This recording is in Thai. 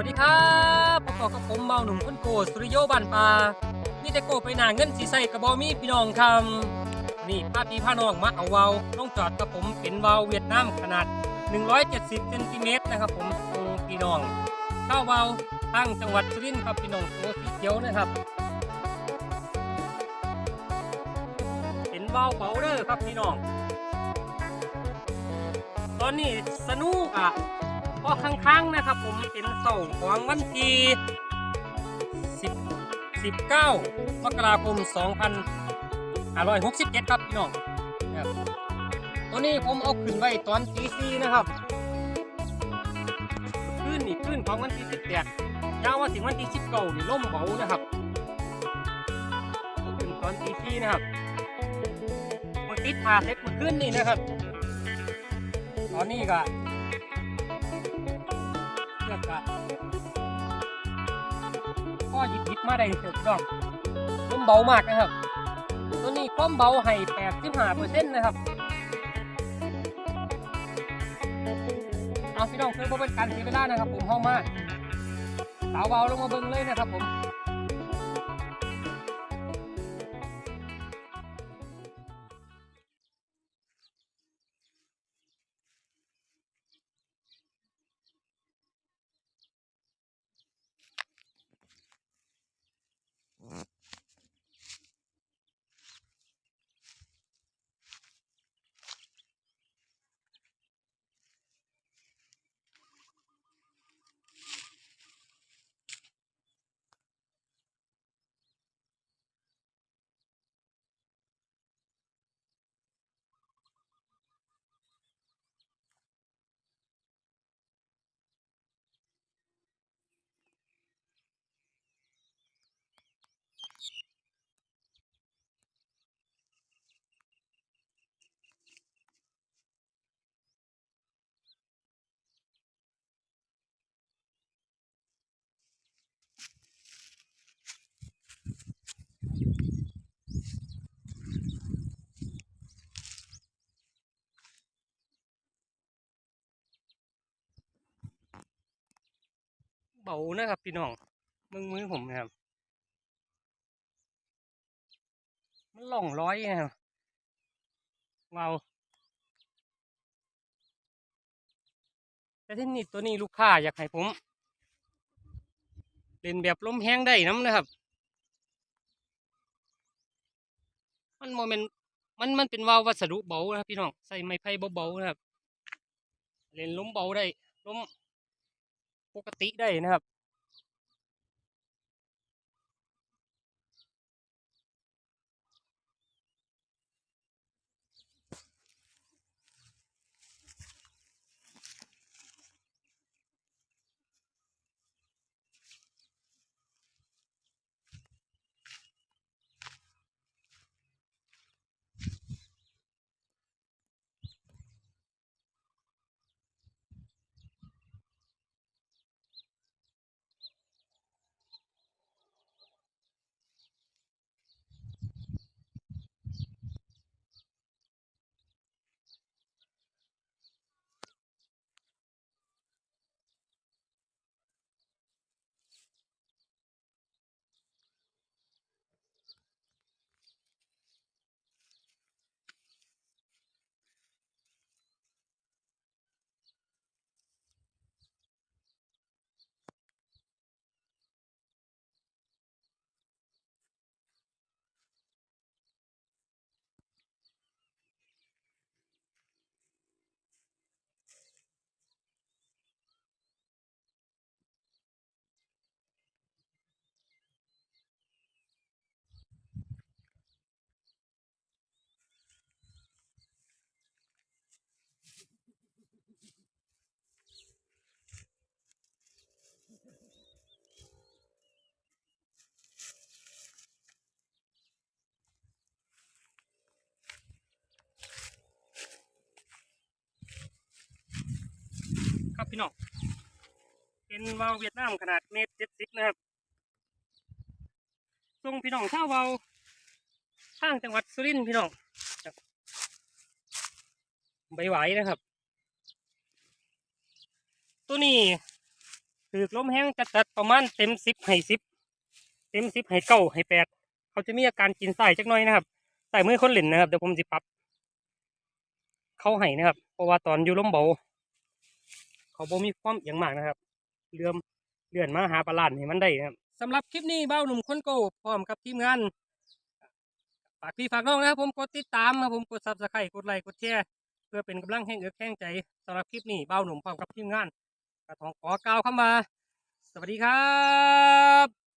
วัสดีครับพบกับผมเมาหนุ่มคนโกสุริโยบันปลานี่แต่โกไปหนาเงินสีใสกระบอมีพี่น้องคำนี่พาพี่พาน้องมาเอาเวาต้องจอดกับผมเป็นเวาเวียดนามขนาด 170เซนติเมตรนะครับผมตรงพี่น้องเข้าเวาทางจังหวัดสุรินทร์ครับพี่น้องตัวสีเขียวนะครับเป็นเวาเบาเด้อครับพี่น้อง ตอนนี้สนุกอะ ก็ข้างๆนะครับ ผมเป็นเสาร์ของวันที่10 19มกราคม2567 ครับพี่น้องนะครับตัวนี้ผมเอาขึ้นไว้ตอนตีสี่นะครับขึ้นนี่ขึ้นของวันที่18ยาวมาถึงวันที่19นี่ล่มเบานะครับขึ้นตอนตีสี่นะครับมันติดพาเซ็ตมาขึ้นนี่นะครับ ตอนนี้ก็ เลือกก็หยิบหยิบมาได้ถูกต้องลมเบามากนะครับ ตัวนี้ความเบาให้85เปอร์เซ็นต์นะครับเอาพี่น้องเพื่อเป็นการเสียเวลานะครับ ผมเข้ามาสาวเบาลงมาเบิ้งเลยนะครับผม เบานะครับพี่น้องมือมือผมนะครับมันหล่องร้อยนะครับว้าวแต่ที่นี่ตัวนี้ลูกค้าอยากให้ผมเล่นแบบล้มแห้งได้น้ำนะครับ มันโมเมนมันมันเป็นวาววัสดุเบานะครับพี่น้องใส่ไม้ไผ่เบาๆนะครับ เล่นล้มเบาได้ล้ม ปกติได้นะครับ ครับพี่น้อง เป็นวาวเวียดนามขนาดเมตรเจ็ดสิบนะครับส่งพี่น้องชาววาวทางจังหวัดสุรินทร์พี่น้องใบไหวนะครับ ตัวนี้ถือล้มแห้งจัดๆประมาณเต็มสิบให้สิบเต็มสิบให้เก้าให้แปดเขาจะมีอาการกินไส้จักหน่อยนะครับใส่มือคนเล่นนะครับเดี๋ยวผมจะปรับ เข้าให้นะครับ เพราะว่าตอนอยู่ล้มเบา เขาบ่มีความเอียงมากนะครับ เลื่อมเลื่อนมาหาปลาลานให้มันได้นะครับสำหรับคลิปนี้เบ้าหนุ่มคนโก้พร้อมกับทีมงานฝากพี่ฝากน้องนะครับผมกดติดตามครับผมกดซับสไครต์กดไลค์กดแชร์เพื่อเป็นกำลังแห่งเอือกแห่งใจสำหรับคลิปนี้เบ้าหนุ่มพร้อมกับทีมงานกระทองขอกล่าวคำว่าสวัสดีครับ